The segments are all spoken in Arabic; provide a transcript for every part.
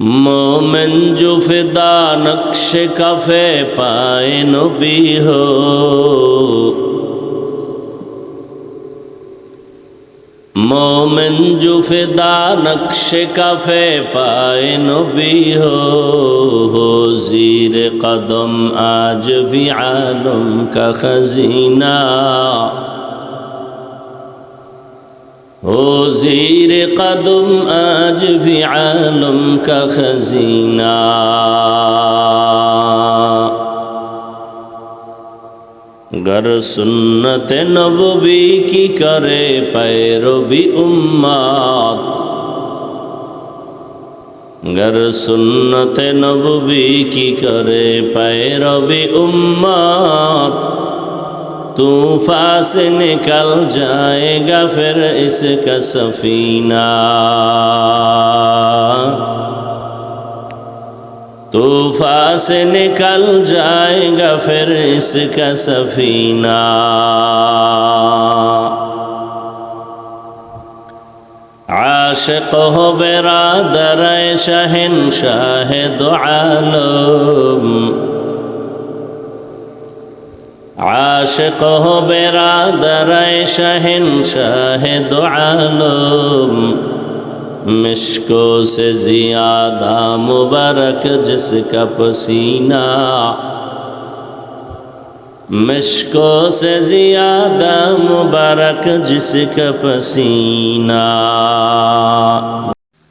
মোমেন জুফেদা নকশে কাফে পায় নবী হো মোমেন জুফেদা নকশে কাফে পায় নবী হো হো জির কদম আজ ভি আলম কা খজিনা او زیر قدم آج فی عالم کا خزینہ گر سنت نبوی کی کرے پیرو بھی امات گر سنت نبوی کی کرے پیرو بھی امات طوفا سے نکل جائے گا پھر اس کا سفینہ طوفا سے نکل جائے گا پھر اس کا سفینہ عاشق ہو برادر شہن شاہ دو عالم আশেক হবে রাদারায় শাহেন শাহেদ আলম مشکو سے زیادہ مبارک جس کا پسینہ مشکو سے زیادہ مبارک جس کا پسینہ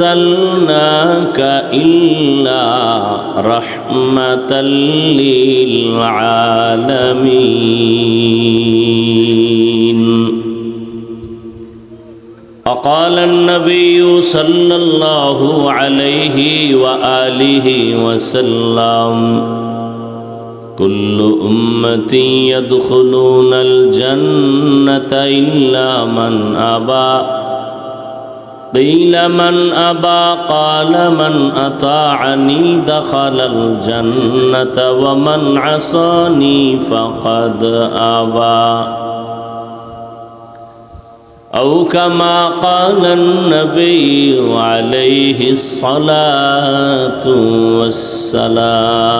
أرسلناك إلا رحمة للعالمين. فقال النبي صلى الله عليه وآله وسلم كل أمتي يدخلون الجنة إلا من أبى قيل من أبى قال من أطاعني دخل الجنة ومن عصاني فقد أبى. أو كما قال النبي عليه الصلاة والسلام.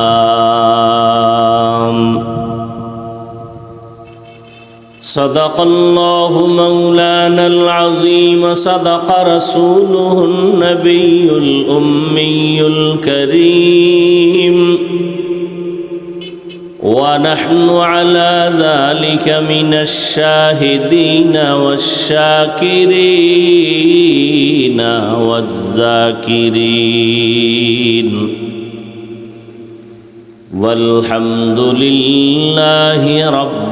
صدق الله مولانا العظيم صدق رسوله النبي الأمي الكريم. ونحن على ذلك من الشاهدين والشاكرين والذاكرين. والحمد لله رب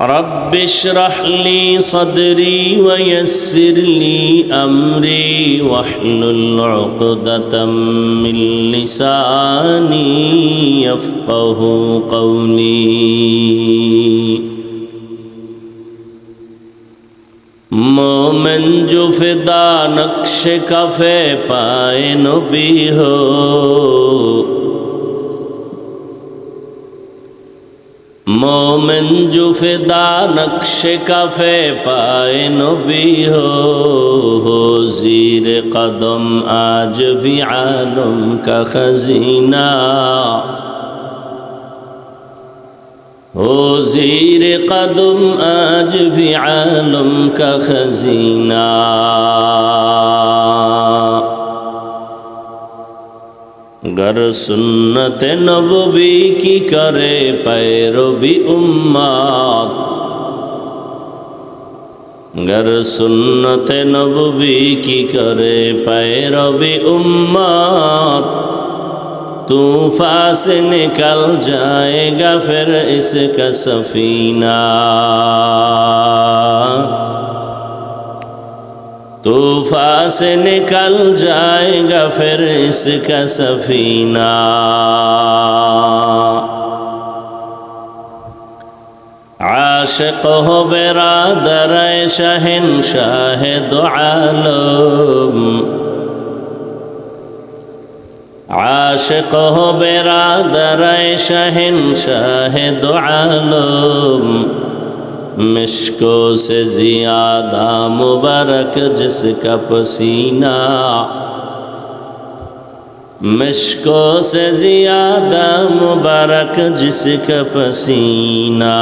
رب اشرح لي صدري ويسر لي أمري واحلل عقدة من لساني يفقه قولي. مومن جو فدا نقش کفے پائے نبی ہو মোমেন জুফে দা নকশে কাফে পায় নবী হো জির কদম আজ ভি আলম কা খজিনা ہو زیر قدم آج بھی عالم کا خزینہ۔ گر سنت نبوی کی کرے پیرو بھی امات گر سنت نبوی کی کرے پیرو بھی امات طوفا سے نکل جائے گا پھر اس کا سفینہ طوفا سے نکل جائے گا پھر اس کا سفینہ عاشق ہو برادر شہن شاہ دو عالم عاشق ہو برادر شہن شاہ دو عالم مشکو سے زیادہ مبارک جس کا پسینہ مشکو سے زیادہ مبارک جس کا پسینہ